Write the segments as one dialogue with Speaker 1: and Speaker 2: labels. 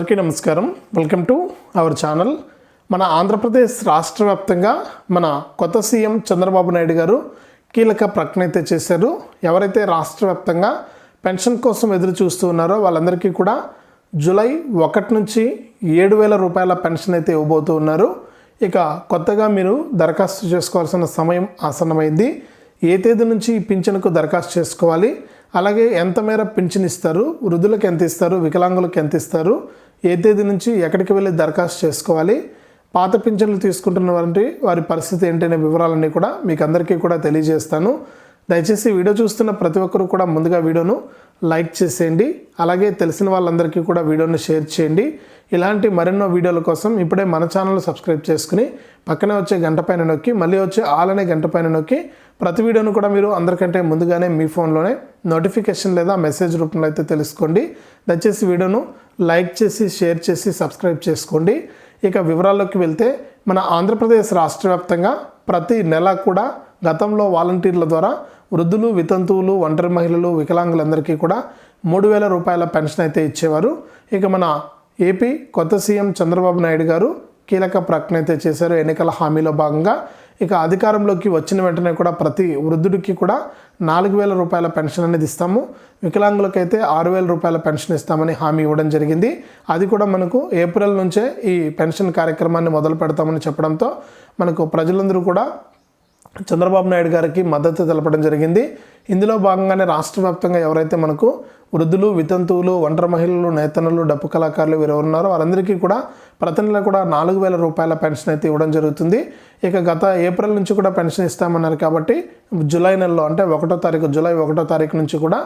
Speaker 1: అందరికీ నమస్కారం. Welcome to our channel మన ఆంధ్రప్రదేశ్ రాష్ట్ర వ్యాప్తంగా మన కొత్త సీఎం చంద్రబాబు నాయుడు గారు కీలక ప్రకటన అయితే చేశారు. ఎవరైతే రాష్ట్ర వ్యాప్తంగా పెన్షన్ కోసం ఎదురు చూస్తూ ఉన్నారో వాళ్ళందరికీ కూడా జూలై ఒకటి నుంచి ఏడు వేల రూపాయల పెన్షన్ అయితే ఇవ్వబోతూ ఉన్నారు. ఇక కొత్తగా మీరు దరఖాస్తు చేసుకోవాల్సిన సమయం ఆసన్నమైంది. ఏ తేదీ నుంచి ఈ పింఛన్కు దరఖాస్తు చేసుకోవాలి? అలాగే ఎంత మేర పింఛన్ ఇస్తారు? వృద్ధులకు ఎంత ఇస్తారు? వికలాంగులకు ఎంత ఇస్తారు? ఏ తేదీ నుంచి ఎక్కడికి వెళ్ళి దరఖాస్తు చేసుకోవాలి పాత పింఛన్లు తీసుకుంటున్న వారి వారి పరిస్థితి ఏంటనే వివరాలన్నీ కూడా మీకు అందరికీ కూడా తెలియజేస్తాను. దయచేసి వీడియో చూస్తున్న ప్రతి ఒక్కరూ కూడా ముందుగా వీడియోను లైక్ చేసేయండి అలాగే తెలిసిన వాళ్ళందరికీ కూడా వీడియోను షేర్ చేయండి. ఇలాంటి మరెన్నో వీడియోల కోసం ఇప్పుడే మన ఛానల్ సబ్స్క్రైబ్ చేసుకుని పక్కనే వచ్చే గంట పైన నొక్కి మళ్ళీ వచ్చే ఆల్ అనే గంట పైన నొక్కి ప్రతి వీడియోను కూడా మీరు అందరికంటే ముందుగానే మీ ఫోన్లోనే నోటిఫికేషన్ లేదా మెసేజ్ రూపంలో అయితే తెలుసుకోండి. దయచేసి వీడియోను లైక్ చేసి షేర్ చేసి సబ్స్క్రైబ్ చేసుకోండి. ఇక వివరాల్లోకి వెళ్తే మన ఆంధ్రప్రదేశ్ రాష్ట్ర వ్యాప్తంగా ప్రతి నెల కూడా గతంలో వాలంటీర్ల ద్వారా వృద్ధులు వితంతువులు ఒంటరి మహిళలు వికలాంగులందరికీ కూడా మూడు వేల రూపాయల పెన్షన్ అయితే ఇచ్చేవారు. ఇక మన ఏపీ కొత్త సీఎం చంద్రబాబు నాయుడు గారు కీలక ప్రకటన అయితే చేశారు. ఎన్నికల హామీలో భాగంగా ఇక అధికారంలోకి వచ్చిన వెంటనే కూడా ప్రతి వృద్ధుడికి కూడా నాలుగు వేల రూపాయల పెన్షన్ అనేది ఇస్తాము. వికలాంగులకైతే ఆరు వేల రూపాయల పెన్షన్ ఇస్తామని హామీ ఇవ్వడం జరిగింది. అది కూడా మనకు ఏప్రిల్ నుంచే ఈ పెన్షన్ కార్యక్రమాన్ని మొదలు పెడతామని చెప్పడంతో మనకు ప్రజలందరూ కూడా చంద్రబాబు నాయుడు గారికి మద్దతు తెలపడం జరిగింది. ఇందులో భాగంగానే రాష్ట్ర వ్యాప్తంగా ఎవరైతే మనకు వృద్ధులు వితంతువులు ఒంటరి మహిళలు నేతనులు డప్పు కళాకారులు వీరు ఉన్నారో వారందరికీ కూడా ప్రతి నెల కూడా నాలుగు వేల రూపాయల పెన్షన్ అయితే ఇవ్వడం జరుగుతుంది. ఇక గత ఏప్రిల్ నుంచి కూడా పెన్షన్ ఇస్తామన్నారు కాబట్టి జూలై నెలలో అంటే ఒకటో తారీఖు జూలై ఒకటో తారీఖు నుంచి కూడా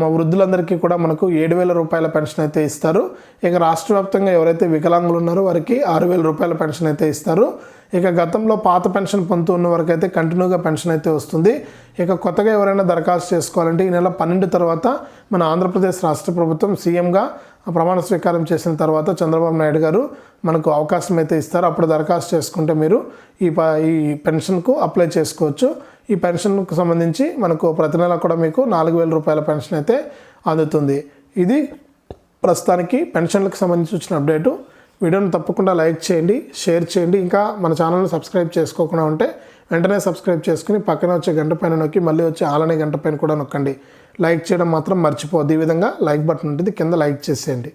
Speaker 1: మా వృద్ధులందరికీ కూడా మనకు ఏడు వేల రూపాయల పెన్షన్ అయితే ఇస్తారు. ఇక రాష్ట్ర వ్యాప్తంగా ఎవరైతే వికలాంగులు ఉన్నారో వారికి ఆరు వేల రూపాయల పెన్షన్ అయితే ఇస్తారు. ఇక గతంలో పాత పెన్షన్ పొందుతున్న వరకు అయితే కంటిన్యూగా పెన్షన్ అయితే వస్తుంది. ఇక కొత్తగా ఎవరైనా దరఖాస్తు చేసుకోవాలంటే ఈ నెల పన్నెండు తర్వాత మన ఆంధ్రప్రదేశ్ రాష్ట్ర ప్రభుత్వం సీఎంగా ప్రమాణ స్వీకారం చేసిన తర్వాత చంద్రబాబు నాయుడు గారు మనకు అవకాశం అయితే ఇస్తారు. అప్పుడు దరఖాస్తు చేసుకుంటే మీరు ఈ ప ఈ పెన్షన్కు అప్లై చేసుకోవచ్చు. ఈ పెన్షన్కు సంబంధించి మనకు ప్రతి నెల కూడా మీకు నాలుగు వేల రూపాయల పెన్షన్ అయితే అందుతుంది. ఇది ప్రస్తుతానికి పెన్షన్లకు సంబంధించి వచ్చిన అప్డేటు. వీడియోని తప్పకుండా లైక్ చేయండి షేర్ చేయండి. ఇంకా మన ఛానల్ని సబ్స్క్రైబ్ చేసుకోకుండా ఉంటే వెంటనే సబ్స్క్రైబ్ చేసుకుని పక్కన వచ్చే గంట పైన నొక్కి మళ్ళీ వచ్చే ఆలనే గంట పైన కూడా నొక్కండి. లైక్ చేయడం మాత్రం మర్చిపోద్ది ఈ విధంగా లైక్ బటన్ ఉంటుంది కింద లైక్ చేసేయండి.